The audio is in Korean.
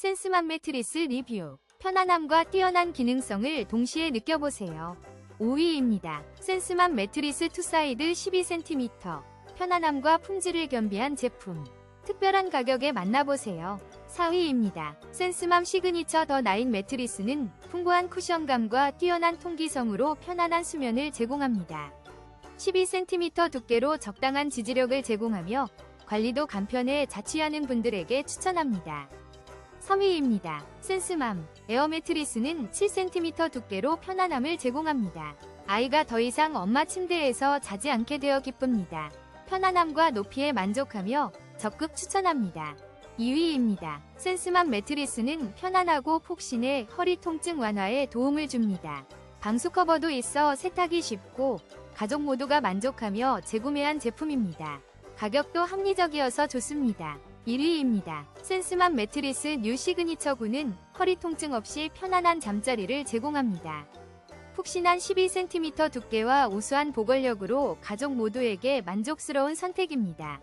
센스맘 매트리스 리뷰. 편안함과 뛰어난 기능성을 동시에 느껴보세요. 5위입니다. 센스맘 매트리스 투사이드 12cm. 편안함과 품질을 겸비한 제품. 특별한 가격에 만나보세요. 4위입니다. 센스맘 시그니처 더 나인 매트리스는 풍부한 쿠션감과 뛰어난 통기성으로 편안한 수면을 제공합니다. 12cm 두께로 적당한 지지력을 제공하며 관리도 간편해 자취하는 분들에게 추천합니다. 3위입니다. 센스맘 에어 매트리스는 7cm 두께로 편안함을 제공합니다. 아이가 더 이상 엄마 침대에서 자지 않게 되어 기쁩니다. 편안함과 높이에 만족하며 적극 추천합니다. 2위입니다. 센스맘 매트리스는 편안하고 폭신해 허리 통증 완화에 도움을 줍니다. 방수 커버도 있어 세탁이 쉽고 가족 모두가 만족하며 재구매한 제품입니다. 가격도 합리적이어서 좋습니다. 1위입니다. 센스맘 매트리스 뉴 시그니처 9는 허리 통증 없이 편안한 잠자리를 제공합니다. 푹신한 12cm 두께와 우수한 보관력으로 가족 모두에게 만족스러운 선택입니다.